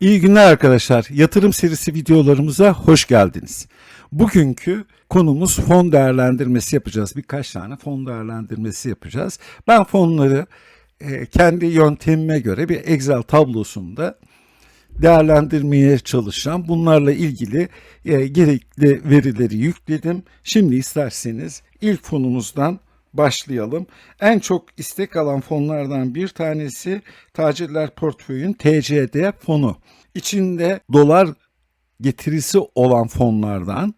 İyi günler arkadaşlar. Yatırım serisi videolarımıza hoş geldiniz. Bugünkü konumuz fon değerlendirmesi yapacağız. Birkaç tane fon değerlendirmesi yapacağız. Ben fonları e, kendi yöntemime göre bir Excel tablosunda değerlendirmeye çalışacağım. Bunlarla ilgili e, gerekli verileri yükledim. Şimdi isterseniz ilk fonumuzdan başlayalım. En çok istek alan fonlardan bir tanesi Tacirler Portföy'ün TCD fonu. İçinde dolar getirisi olan fonlardan.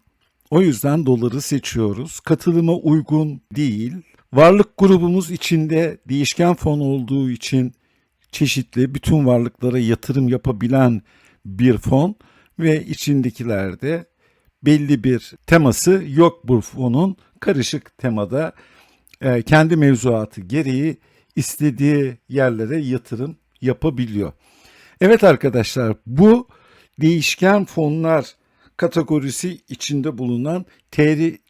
O yüzden doları seçiyoruz. Katılıma uygun değil. Varlık grubumuz içinde değişken fon olduğu için çeşitli bütün varlıklara yatırım yapabilen bir fon ve içindekilerde belli bir teması yok bu fonun. Karışık temada e, kendi mevzuatı gereği istediği yerlere yatırım yapabiliyor. Evet arkadaşlar bu değişken fonlar kategorisi içinde bulunan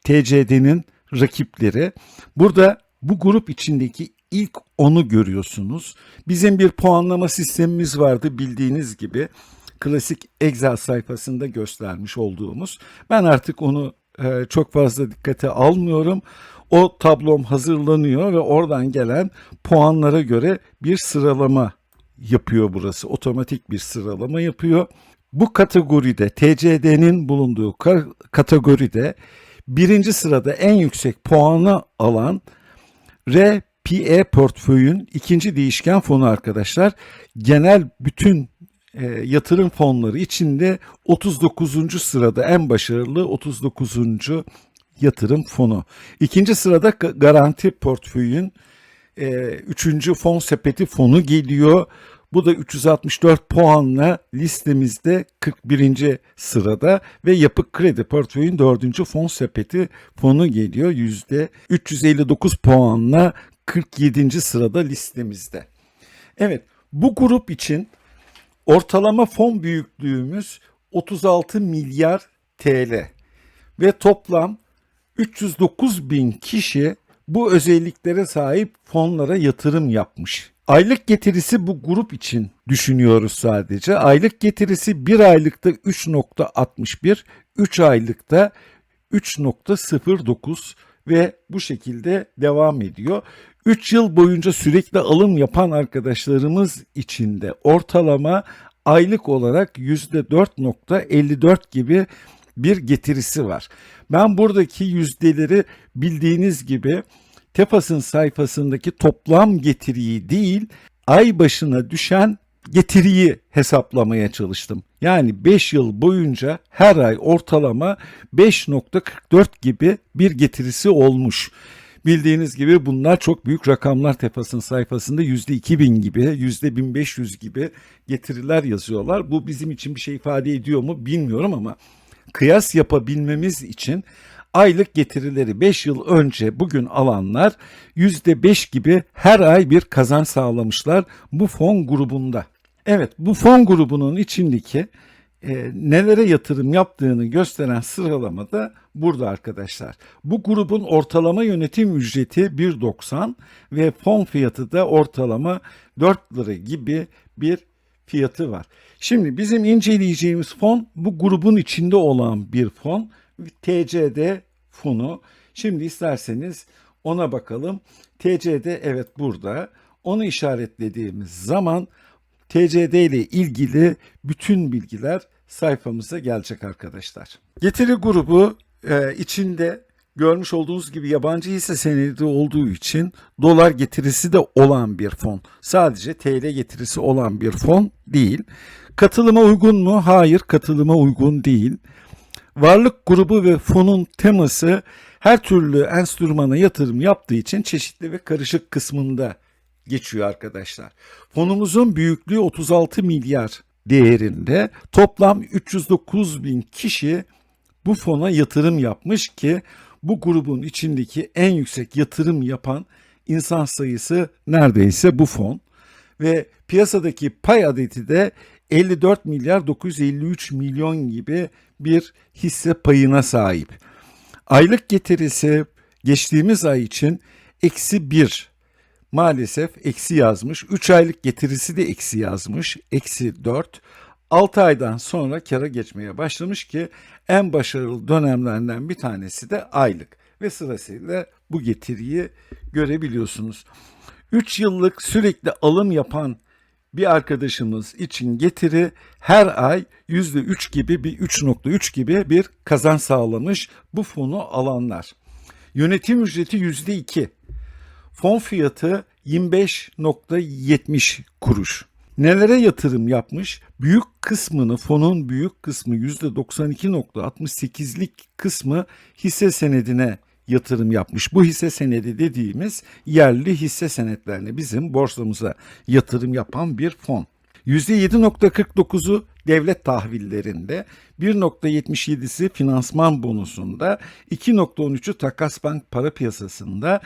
TCD'nin rakipleri. Burada bu grup içindeki ilk onu görüyorsunuz. Bizim bir puanlama sistemimiz vardı bildiğiniz gibi. Klasik Excel sayfasında göstermiş olduğumuz. Ben artık onu e, çok fazla dikkate almıyorum. O tablom hazırlanıyor ve oradan gelen puanlara göre bir sıralama yapıyor burası. Otomatik bir sıralama yapıyor. Bu kategoride TCD'nin bulunduğu kategoride birinci sırada en yüksek puanı alan RPE portföyün ikinci değişken fonu arkadaşlar. Genel bütün e, yatırım fonları içinde 39. sırada en başarılı 39. yatırım fonu. İkinci sırada garanti portföyün e, üçüncü fon sepeti fonu geliyor. Bu da 364 puanla listemizde 41. sırada ve yapı kredi portföyün 4. fon sepeti fonu geliyor. Yüzde 359 puanla 47. sırada listemizde. Evet bu grup için ortalama fon büyüklüğümüz 36 milyar TL ve toplam 309 bin kişi bu özelliklere sahip fonlara yatırım yapmış. Aylık getirisi bu grup için düşünüyoruz sadece. Aylık getirisi bir aylıkta 3.61, 3 aylıkta 3.09 ve bu şekilde devam ediyor. 3 yıl boyunca sürekli alım yapan arkadaşlarımız için de ortalama aylık olarak %4.54 gibi bir getirisi var. Ben buradaki yüzdeleri bildiğiniz gibi Tepas'ın sayfasındaki toplam getiriyi değil, ay başına düşen getiriyi hesaplamaya çalıştım. Yani 5 yıl boyunca her ay ortalama 5.44 gibi bir getirisi olmuş. Bildiğiniz gibi bunlar çok büyük rakamlar Tepas'ın sayfasında %2000 gibi, %1500 gibi getiriler yazıyorlar. Bu bizim için bir şey ifade ediyor mu bilmiyorum ama kıyas yapabilmemiz için aylık getirileri 5 yıl önce bugün alanlar %5 gibi her ay bir kazanç sağlamışlar bu fon grubunda. Evet bu fon grubunun içindeki e, nelere yatırım yaptığını gösteren sıralama da burada arkadaşlar. Bu grubun ortalama yönetim ücreti 1.90 ve fon fiyatı da ortalama 4 lira gibi bir fiyatı var. Şimdi bizim inceleyeceğimiz fon bu grubun içinde olan bir fon. TCD fonu. Şimdi isterseniz ona bakalım. TCD evet burada. Onu işaretlediğimiz zaman TCD ile ilgili bütün bilgiler sayfamıza gelecek arkadaşlar. Getiri grubu e, içinde görmüş olduğunuz gibi yabancı hisse senedi olduğu için dolar getirisi de olan bir fon. Sadece TL getirisi olan bir fon değil. Katılıma uygun mu? Hayır, katılıma uygun değil. Varlık grubu ve fonun teması her türlü enstrümana yatırım yaptığı için çeşitli ve karışık kısmında geçiyor arkadaşlar. Fonumuzun büyüklüğü 36 milyar değerinde toplam 309 bin kişi bu fona yatırım yapmış ki bu grubun içindeki en yüksek yatırım yapan insan sayısı neredeyse bu fon ve piyasadaki pay adeti de 54 milyar 953 milyon gibi bir hisse payına sahip. Aylık getirisi geçtiğimiz ay için eksi 1 maalesef eksi yazmış. 3 aylık getirisi de eksi yazmış. Eksi 4. 6 aydan sonra kara geçmeye başlamış ki en başarılı dönemlerinden bir tanesi de aylık ve sırasıyla bu getiriyi görebiliyorsunuz. 3 yıllık sürekli alım yapan bir arkadaşımız için getiri her ay %3 gibi bir 3.3 gibi bir kazanç sağlamış bu fonu alanlar. Yönetim ücreti %2. Fon fiyatı 25.70 kuruş. Nelere yatırım yapmış? Büyük kısmını, fonun büyük kısmı %92.68'lik kısmı hisse senedine yatırım yapmış. Bu hisse senedi dediğimiz yerli hisse senetlerine bizim borsamıza yatırım yapan bir fon. %7.49'u devlet tahvillerinde, 1.77'si finansman bonusunda, 2.13'ü takas bank para piyasasında,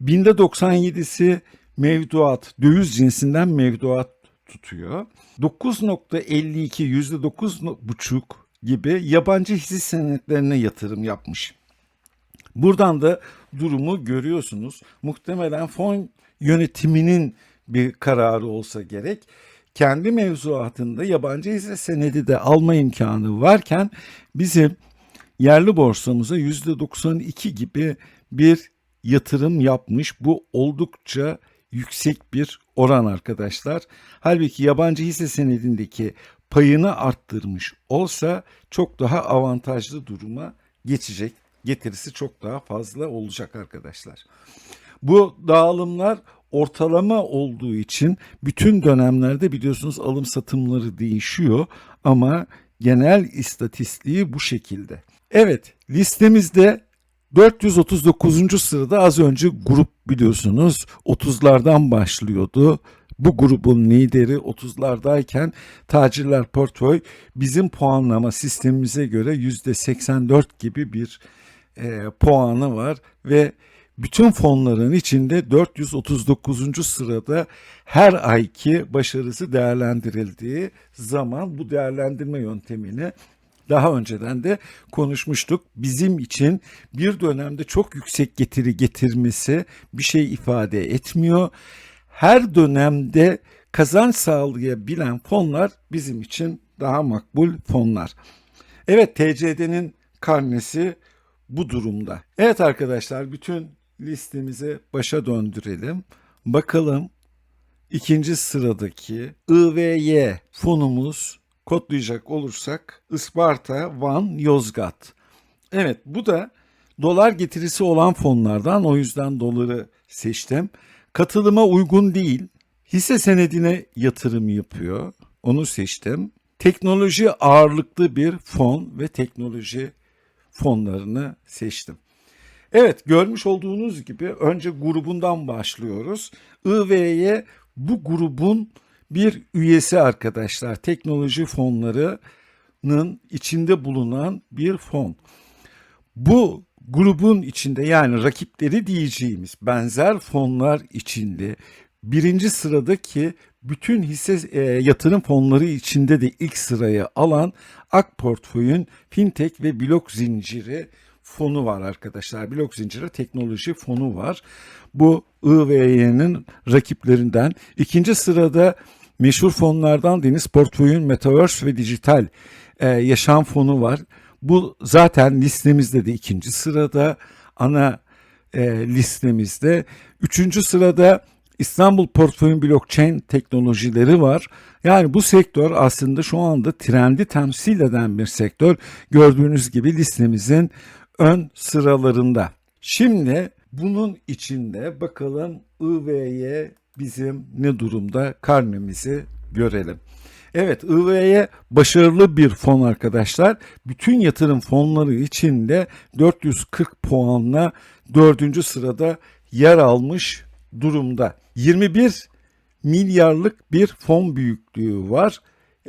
binde 97'si mevduat, döviz cinsinden mevduat tutuyor. 9.52 %9.5 gibi yabancı hisse senetlerine yatırım yapmış. Buradan da durumu görüyorsunuz. Muhtemelen fon yönetiminin bir kararı olsa gerek. Kendi mevzuatında yabancı hisse senedi de alma imkanı varken bizim yerli borsamıza %92 gibi bir yatırım yapmış. Bu oldukça yüksek bir oran arkadaşlar. Halbuki yabancı hisse senedindeki payını arttırmış olsa çok daha avantajlı duruma geçecek. Getirisi çok daha fazla olacak arkadaşlar. Bu dağılımlar ortalama olduğu için bütün dönemlerde biliyorsunuz alım satımları değişiyor ama genel istatistiği bu şekilde. Evet listemizde 439. sırada az önce grup biliyorsunuz 30'lardan başlıyordu. Bu grubun lideri 30'lardayken tacirler portföy bizim puanlama sistemimize göre %84 gibi bir e, puanı var ve bütün fonların içinde 439. sırada her ayki başarısı değerlendirildiği zaman bu değerlendirme yöntemini daha önceden de konuşmuştuk. Bizim için bir dönemde çok yüksek getiri getirmesi bir şey ifade etmiyor. Her dönemde kazanç sağlayabilen fonlar bizim için daha makbul fonlar. Evet TCD'nin karnesi bu durumda. Evet arkadaşlar bütün listemizi başa döndürelim. Bakalım ikinci sıradaki IVY fonumuz kodlayacak olursak Isparta, Van, Yozgat. Evet bu da dolar getirisi olan fonlardan o yüzden doları seçtim. Katılıma uygun değil. Hisse senedine yatırım yapıyor. Onu seçtim. Teknoloji ağırlıklı bir fon ve teknoloji fonlarını seçtim. Evet görmüş olduğunuz gibi önce grubundan başlıyoruz. IV'ye bu grubun bir üyesi arkadaşlar. Teknoloji fonlarının içinde bulunan bir fon. Bu grubun içinde yani rakipleri diyeceğimiz benzer fonlar içinde birinci sıradaki bütün hisse e, yatırım fonları içinde de ilk sırayı alan Ak Portföy'ün fintech ve blok zinciri fonu var arkadaşlar. Blok zinciri teknoloji fonu var. Bu IVY'nin rakiplerinden. ikinci sırada meşhur fonlardan Deniz Portföy'ün Metaverse ve Dijital e, Yaşam Fonu var. Bu zaten listemizde de ikinci sırada ana e, listemizde. Üçüncü sırada İstanbul Portföyün Blockchain teknolojileri var. Yani bu sektör aslında şu anda trendi temsil eden bir sektör. Gördüğünüz gibi listemizin ön sıralarında. Şimdi bunun içinde bakalım IV'ye bizim ne durumda karnemizi görelim. Evet IV'ye başarılı bir fon arkadaşlar. Bütün yatırım fonları içinde 440 puanla 4. sırada yer almış durumda. 21 milyarlık bir fon büyüklüğü var.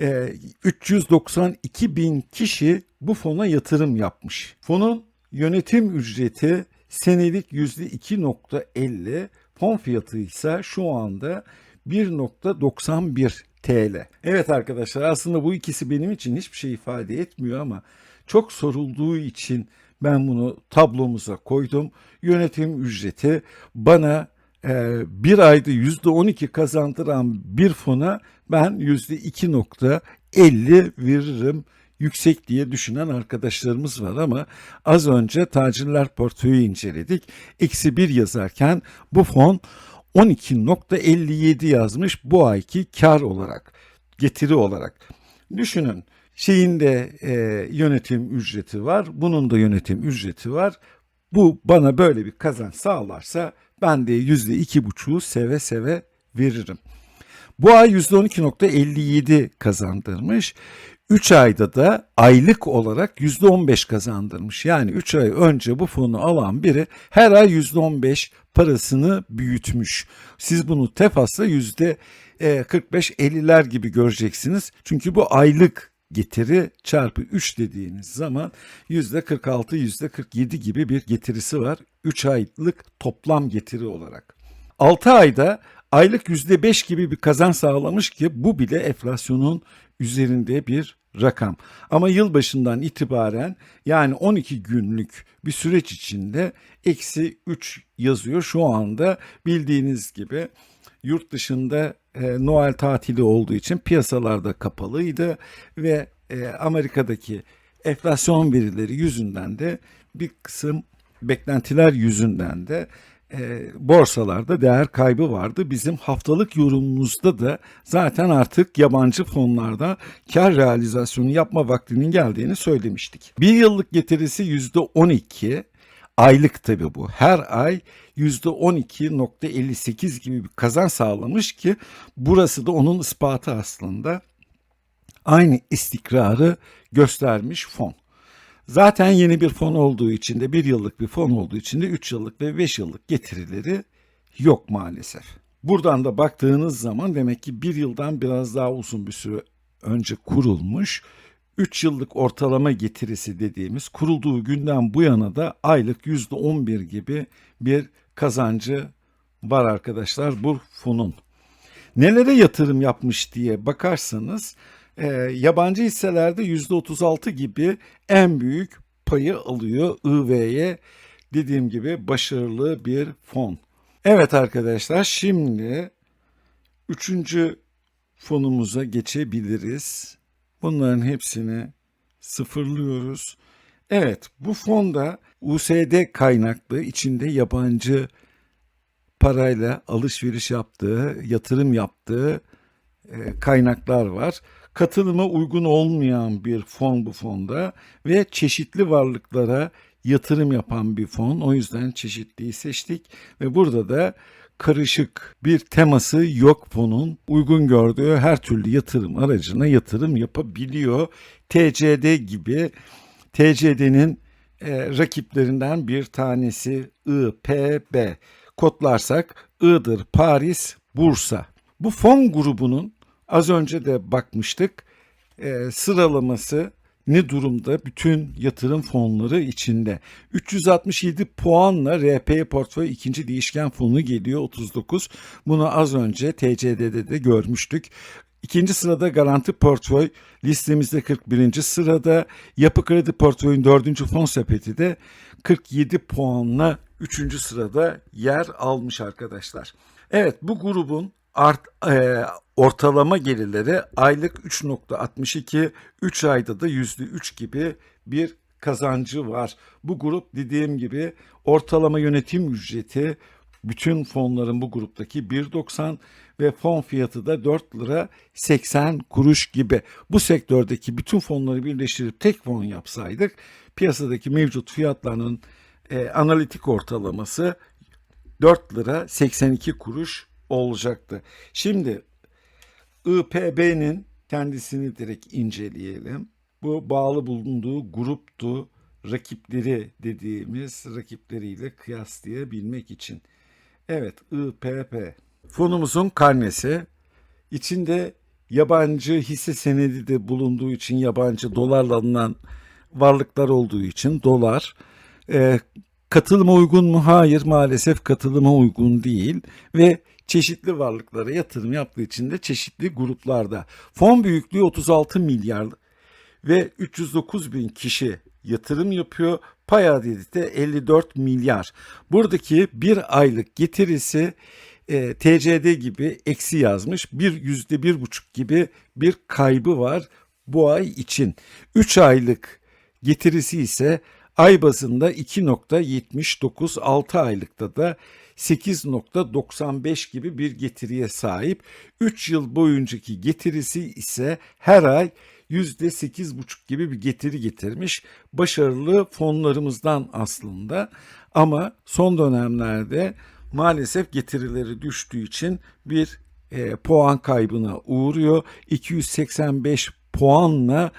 Ee, 392 bin kişi bu fona yatırım yapmış. Fonun yönetim ücreti senelik %2.50, fon fiyatı ise şu anda 1.91 TL. Evet arkadaşlar aslında bu ikisi benim için hiçbir şey ifade etmiyor ama çok sorulduğu için ben bunu tablomuza koydum. Yönetim ücreti bana e, bir ayda yüzde 12 kazandıran bir fona ben yüzde 2.50 50 veririm yüksek diye düşünen arkadaşlarımız var ama az önce tacirler portföyü inceledik. Eksi 1 yazarken bu fon 12.57 yazmış bu ayki kar olarak, getiri olarak. Düşünün şeyinde e, yönetim ücreti var, bunun da yönetim ücreti var. Bu bana böyle bir kazanç sağlarsa ben de yüzde iki buçuğu seve seve veririm. Bu ay %12.57 kazandırmış. 3 ayda da aylık olarak %15 kazandırmış. Yani 3 ay önce bu fonu alan biri her ay %15 parasını büyütmüş. Siz bunu tefasla %45-50'ler gibi göreceksiniz. Çünkü bu aylık getiri çarpı 3 dediğiniz zaman %46 %47 gibi bir getirisi var. 3 aylık toplam getiri olarak. 6 ayda aylık %5 gibi bir kazanç sağlamış ki bu bile enflasyonun üzerinde bir rakam. Ama yılbaşından itibaren yani 12 günlük bir süreç içinde eksi 3 yazıyor. Şu anda bildiğiniz gibi yurt dışında e, Noel tatili olduğu için piyasalarda kapalıydı ve e, Amerika'daki enflasyon verileri yüzünden de bir kısım beklentiler yüzünden de e, borsalarda değer kaybı vardı. Bizim haftalık yorumumuzda da zaten artık yabancı fonlarda kar realizasyonu yapma vaktinin geldiğini söylemiştik. Bir yıllık getirisi yüzde 12, aylık tabi bu. Her ay yüzde 12.58 gibi bir kazan sağlamış ki burası da onun ispatı aslında. Aynı istikrarı göstermiş fon. Zaten yeni bir fon olduğu için de bir yıllık bir fon olduğu için de 3 yıllık ve 5 yıllık getirileri yok maalesef. Buradan da baktığınız zaman demek ki bir yıldan biraz daha uzun bir süre önce kurulmuş 3 yıllık ortalama getirisi dediğimiz kurulduğu günden bu yana da aylık %11 gibi bir kazancı var arkadaşlar bu fonun. Nelere yatırım yapmış diye bakarsanız e, yabancı hisselerde %36 gibi en büyük payı alıyor IV'ye. Dediğim gibi başarılı bir fon. Evet arkadaşlar şimdi üçüncü fonumuza geçebiliriz. Bunların hepsini sıfırlıyoruz. Evet bu fonda USD kaynaklı içinde yabancı parayla alışveriş yaptığı, yatırım yaptığı e, kaynaklar var. Katılıma uygun olmayan bir fon bu fonda ve çeşitli varlıklara yatırım yapan bir fon. O yüzden çeşitliyi seçtik ve burada da karışık bir teması yok fonun. Uygun gördüğü her türlü yatırım aracına yatırım yapabiliyor. TCD gibi TCD'nin e, rakiplerinden bir tanesi IPB. Kodlarsak Iğdır, Paris, Bursa. Bu fon grubunun az önce de bakmıştık e, sıralaması ne durumda bütün yatırım fonları içinde. 367 puanla RP portföy ikinci değişken fonu geliyor 39. Bunu az önce TCD'de de görmüştük. İkinci sırada garanti portföy listemizde 41. sırada. Yapı kredi portföyün dördüncü fon sepeti de 47 puanla 3. sırada yer almış arkadaşlar. Evet bu grubun art, e, ortalama gelirleri aylık 3.62, 3 ayda da %3 gibi bir kazancı var. Bu grup dediğim gibi ortalama yönetim ücreti bütün fonların bu gruptaki 1.90 ve fon fiyatı da 4 lira 80 kuruş gibi. Bu sektördeki bütün fonları birleştirip tek fon yapsaydık piyasadaki mevcut fiyatlarının e, analitik ortalaması 4 lira 82 kuruş olacaktı. Şimdi IPB'nin kendisini direkt inceleyelim. Bu bağlı bulunduğu gruptu rakipleri dediğimiz rakipleriyle kıyaslayabilmek için. Evet IPP fonumuzun karnesi içinde yabancı hisse senedi de bulunduğu için yabancı dolarla alınan varlıklar olduğu için dolar e, katılıma uygun mu? Hayır maalesef katılıma uygun değil ve çeşitli varlıklara yatırım yaptığı için de çeşitli gruplarda. Fon büyüklüğü 36 milyar ve 309 bin kişi yatırım yapıyor. Pay adedi de 54 milyar. Buradaki bir aylık getirisi e, TCD gibi eksi yazmış. Bir yüzde bir buçuk gibi bir kaybı var bu ay için. 3 aylık getirisi ise ay bazında 2.79, 6 aylıkta da 8.95 gibi bir getiriye sahip. 3 yıl boyuncaki getirisi ise her ay %8,5 gibi bir getiri getirmiş. Başarılı fonlarımızdan aslında ama son dönemlerde maalesef getirileri düştüğü için bir e, puan kaybına uğruyor. 285 puanla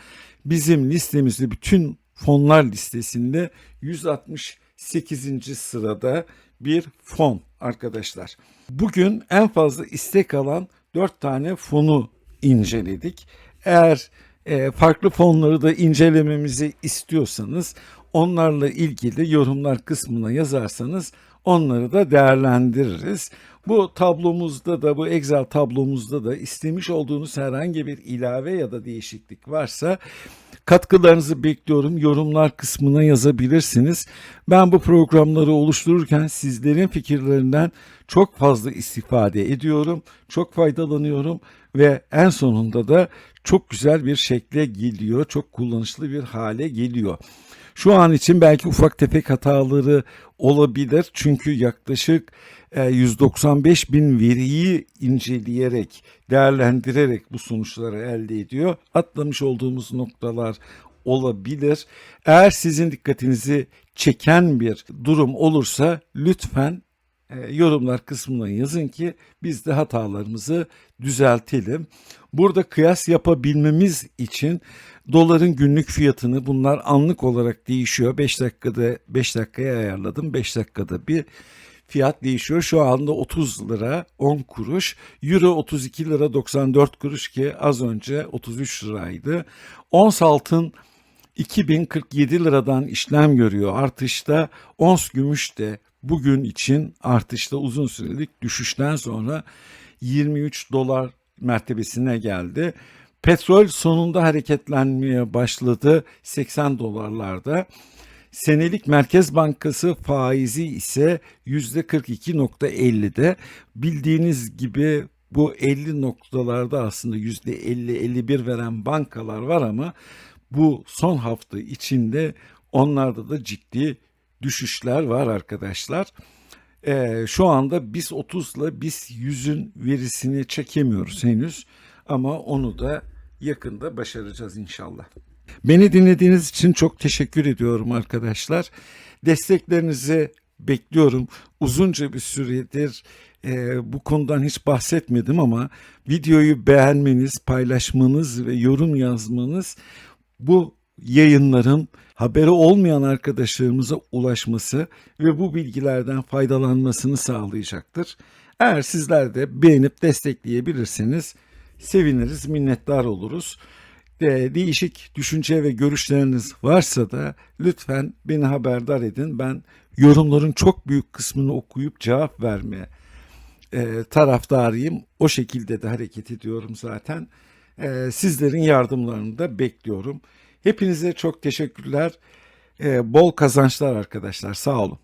bizim listemizde bütün fonlar listesinde 168. sırada bir fon arkadaşlar. Bugün en fazla istek alan 4 tane fonu inceledik. Eğer e, farklı fonları da incelememizi istiyorsanız onlarla ilgili yorumlar kısmına yazarsanız onları da değerlendiririz. Bu tablomuzda da bu Excel tablomuzda da istemiş olduğunuz herhangi bir ilave ya da değişiklik varsa katkılarınızı bekliyorum. Yorumlar kısmına yazabilirsiniz. Ben bu programları oluştururken sizlerin fikirlerinden çok fazla istifade ediyorum. Çok faydalanıyorum ve en sonunda da çok güzel bir şekle geliyor. Çok kullanışlı bir hale geliyor. Şu an için belki ufak tefek hataları olabilir. Çünkü yaklaşık e, 195 bin veriyi inceleyerek, değerlendirerek bu sonuçları elde ediyor. Atlamış olduğumuz noktalar olabilir. Eğer sizin dikkatinizi çeken bir durum olursa lütfen e, yorumlar kısmına yazın ki biz de hatalarımızı düzeltelim. Burada kıyas yapabilmemiz için doların günlük fiyatını bunlar anlık olarak değişiyor. 5 dakikada 5 dakikaya ayarladım. 5 dakikada bir fiyat değişiyor. Şu anda 30 lira 10 kuruş. Euro 32 lira 94 kuruş ki az önce 33 liraydı. Ons altın 2047 liradan işlem görüyor artışta. Ons gümüş de bugün için artışta uzun sürelik düşüşten sonra 23 dolar mertebesine geldi. Petrol sonunda hareketlenmeye başladı 80 dolarlarda. Senelik Merkez Bankası faizi ise %42.50'de. Bildiğiniz gibi bu 50 noktalarda aslında %50-51 veren bankalar var ama bu son hafta içinde onlarda da ciddi düşüşler var arkadaşlar. Ee, şu anda biz 30 ile biz 100'ün verisini çekemiyoruz henüz ama onu da yakında başaracağız inşallah. Beni dinlediğiniz için çok teşekkür ediyorum arkadaşlar. Desteklerinizi bekliyorum. Uzunca bir süredir e, bu konudan hiç bahsetmedim ama videoyu beğenmeniz, paylaşmanız ve yorum yazmanız bu yayınların haberi olmayan arkadaşlarımıza ulaşması ve bu bilgilerden faydalanmasını sağlayacaktır. Eğer sizler de beğenip destekleyebilirseniz seviniriz, minnettar oluruz. De, değişik düşünce ve görüşleriniz varsa da lütfen beni haberdar edin. Ben yorumların çok büyük kısmını okuyup cevap vermeye e, taraftarıyım. O şekilde de hareket ediyorum zaten. E, sizlerin yardımlarını da bekliyorum. Hepinize çok teşekkürler. E, bol kazançlar arkadaşlar. Sağ olun.